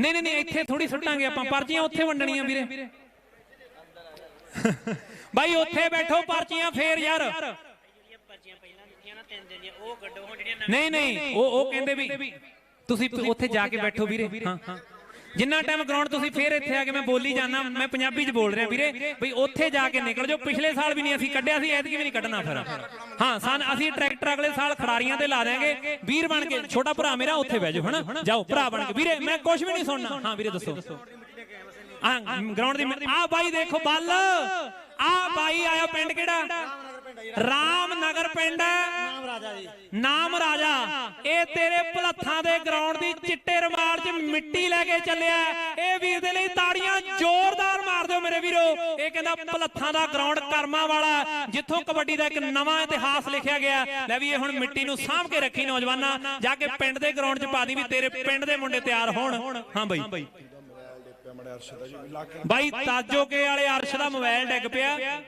ਨਹੀਂ ਨਹੀਂ ਨਹੀਂ, ਇੱਥੇ ਥੋੜੀ ਸੁੱਟਾਂਗੇ ਆਪਾਂ, ਪਰਚੀਆਂ ਉੱਥੇ ਵੰਡਣੀਆਂ ਵੀਰੇ। ਬਾਈ, ਉੱਥੇ ਬੈਠੋ, ਪਰਚੀਆਂ ਫੇਰ ਯਾਰ। ਨਹੀਂ ਨਹੀਂ, ਉਹ ਉਹ ਕਹਿੰਦੇ ਵੀ, ਤੁਸੀਂ ਉੱਥੇ ਜਾ ਕੇ ਬੈਠੋ ਵੀਰੇ। ਹਾਂ ਹਾਂ। ਜਿੰਨਾ ਟਾਈਮ ਗਰਾਊਂਡ ਤੁਸੀਂ ਫੇਰ ਇੱਥੇ ਆ ਕੇ ਮੈਂ ਬੋਲੀ ਜਾਣਾ ਮੈਂ ਪੰਜਾਬੀ 'ਚ ਬੋਲ ਰਿਹਾ ਵੀਰੇ, ਬਈ ਉੱਥੇ ਜਾ ਕੇ ਨਿਕਲ ਜਾਓ। ਪਿਛਲੇ ਸਾਲ ਵੀ ਨਹੀਂ ਅਸੀਂ ਕੱਢਿਆ ਸੀ, ਐਤਕੀ ਵੀ ਨਹੀਂ ਕੱਢਣਾ ਫਿਰ। ਹਾਂ, ਸਨ ਅਸੀਂ ਟਰੈਕਟਰ ਅਗਲੇ ਸਾਲ ਖੜਾਰੀਆਂ ਤੇ ਲਾ ਦਿਆਂਗੇ। ਵੀਰ ਬਣ ਕੇ, ਛੋਟਾ ਭਰਾ ਮੇਰਾ ਉੱਥੇ ਬਹਿ ਜਾਓ, ਹਨਾ? ਜਾਓ, ਭਰਾ ਬਣ ਕੇ। ਵੀਰੇ, ਮੈਂ ਕੁਝ ਵੀ ਨਹੀਂ ਸੁਣਨਾ। ਹਾਂ, ਵੀਰੇ, ਦੱਸੋ। ਹਾਂ, ਗਰਾਊਂਡ ਦੀ ਆ ਬਾਈ ਦੇਖੋ, ਬੱਲ। ਆ ਬਾਈ ਆਇਆ ਪਿੰਡ ਕਿਹੜਾ? ਰਾਮਨਗਰ ਪਿੰਡ ਨਾਮ ਨਾਮ ਰਾਜਾ। ਇਹ ਤੇਰੇ ਭਲੱਥਾਂ ਦੇ ਗਰਾਊਂਡ ਦੀ ਚਿੱਟੇ ਰਮਾਲ 'ਚ ਮਿੱਟੀ ਲੈ ਕੇ ਚੱਲਿਆ ਇਹ ਵੀਰ ਦੇ ਲਈ ਤਾੜੀਆਂ ਜ਼ੋਰਦਾਰ ਮਾਰ ਦਿਓ ਮੇਰੇ ਵੀਰੋ। ਇਹ ਕਹਿੰਦਾ ਭਲੱਥਾਂ ਦਾ ਗਰਾਊਂਡ ਕਰਮਾਂ ਵਾਲਾ ਜਿੱਥੋਂ ਕਬੱਡੀ ਦਾ ਇੱਕ ਨਵਾਂ ਇਤਿਹਾਸ ਲਿਖਿਆ ਗਿਆ ਲੈ ਵੀ ਇਹ ਹੁਣ ਮਿੱਟੀ ਨੂੰ ਸਾਂਭ ਕੇ ਰੱਖੀ ਨੌਜਵਾਨਾਂ, ਜਾ ਕੇ ਪਿੰਡ ਦੇ ਗਰਾਊਂਡ 'ਚ ਪਾ ਦੀ ਵੀ ਤੇਰੇ ਪਿੰਡ ਦੇ ਮੁੰਡੇ ਤਿਆਰ ਹੋਣ। ਹਾਂ ਬਾਈ। ਬਾਈ ਤਾਜੋਕੇ ਵਾਲੇ ਅਰਸ਼ ਦਾ ਮੋਬਾਈਲ ਡਿੱਗ ਪਿਆ।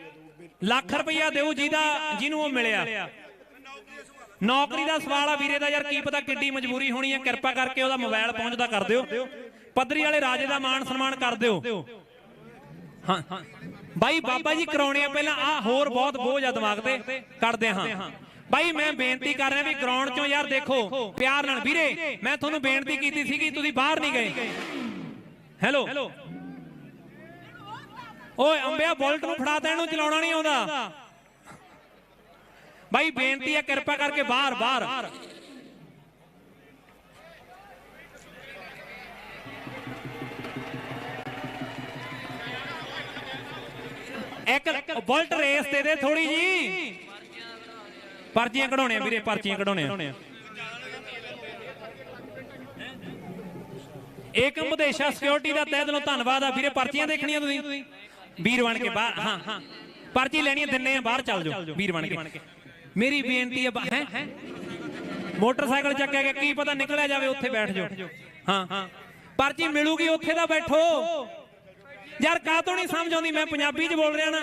ਲੱਖ ਰੁਪਈਆ ਦੇਊ ਜਿਹਦਾ, ਜਿਹਨੂੰ ਉਹ ਮਿਲਿਆ। ਨੌਕਰੀ ਦਾ ਸਵਾਲ ਆ ਵੀਰੇ ਦਾ ਯਾਰ, ਕੀ ਪਤਾ ਕਿੱਡੀ ਮਜਬੂਰੀ ਹੋਣੀ ਹੈ ਕਿਰਪਾ ਕਰਕੇ ਉਹਦਾ ਮੋਬਾਈਲ ਪਹੁੰਚਦਾ ਕਰ ਦਿਓ। ਪੱਧਰੀ ਵਾਲੇ ਰਾਜੇ ਦਾ ਮਾਣ ਸਨਮਾਨ ਕਰ ਦਿਓ। ਹਾਂ ਬਾਈ, ਬਾਬਾ ਜੀ ਕਰਾਉਣੇ ਆ, ਪਹਿਲਾਂ ਆ ਹੋਰ ਬਹੁਤ ਬੋਝ ਆ ਦਿਮਾਗ ਤੇ, ਕੱਢਦੇ ਹਾਂ। ਬਾਈ, ਮੈਂ ਬੇਨਤੀ ਕਰ ਰਿਹਾ ਵੀ ਗਰਾਊਂਡ ਚੋਂ ਯਾਰ ਦੇਖੋ, ਪਿਆਰ ਨਾਲ, ਵੀਰੇ, ਮੈਂ ਤੁਹਾਨੂੰ ਬੇਨਤੀ ਕੀਤੀ ਸੀਗੀ, ਤੁਸੀਂ ਬਾਹਰ ਨਹੀਂ ਗਏ। ਹੈਲੋ। ਓਏ, ਅੰਬਿਆ ਬੁਲਟ ਨੂੰ ਫੜਾ ਦੇਣ ਨੂੰ ਚਲਾਉਣਾ ਨਹੀਂ ਆਉਂਦਾ। ਬਾਈ ਬੇਨਤੀ ਹੈ, ਕਿਰਪਾ ਕਰਕੇ ਬਾਹਰ ਬਾਹਰ। ਇੱਕ ਬੁਲਟ ਰੇਸ ਦੇ ਦੇ ਥੋੜੀ ਜੀ। ਪਰਚੀਆਂ ਕਢਾਉਣੇ ਵੀਰੇ, ਪਰਚੀਆਂ ਕਢਾਉਣੇ ਆ। ਏਕਮ ਵਿਦੇਸ਼ਾ ਸਿਕਿਉਰਿਟੀ ਦਾ ਤਹਿ ਦਿਲੋਂ ਧੰਨਵਾਦ ਆ। ਵੀਰੇ, ਪਰਚੀਆਂ ਦੇਖਣੀਆਂ ਤੁਸੀਂ? ਵੀਰ ਬਣ ਕੇ ਬਾਹਰ, ਹਾਂ ਹਾਂ। ਪਰਚੀ ਲੈਣੀ ਆ, ਦਿੰਨੇ ਆ, ਬਾਹਰ ਚੱਲ ਜਾਓ। ਵੀਰ ਬਣ ਕੇ। ਮੇਰੀ ਬੇਨਤੀ ਹੈ ਹੈ? ਮੋਟਰਸਾਈਕਲ ਚੱਕਿਆ ਗਿਆ, ਕੀ ਪਤਾ ਨਿਕਲਿਆ ਜਾਵੇ, ਉੱਥੇ ਬੈਠ ਜਾਓ। ਹਾਂ ਹਾਂ। ਪਰਚੀ ਮਿਲੂਗੀ, ਉੱਥੇ ਦਾ ਬੈਠੋ। ਯਾਰ ਕਾਹ ਤੋਂ ਨਹੀਂ ਸਮਝ ਆਉਂਦੀ? ਮੈਂ ਪੰਜਾਬੀ 'ਚ ਬੋਲ ਰਿਹਾ ਨਾ।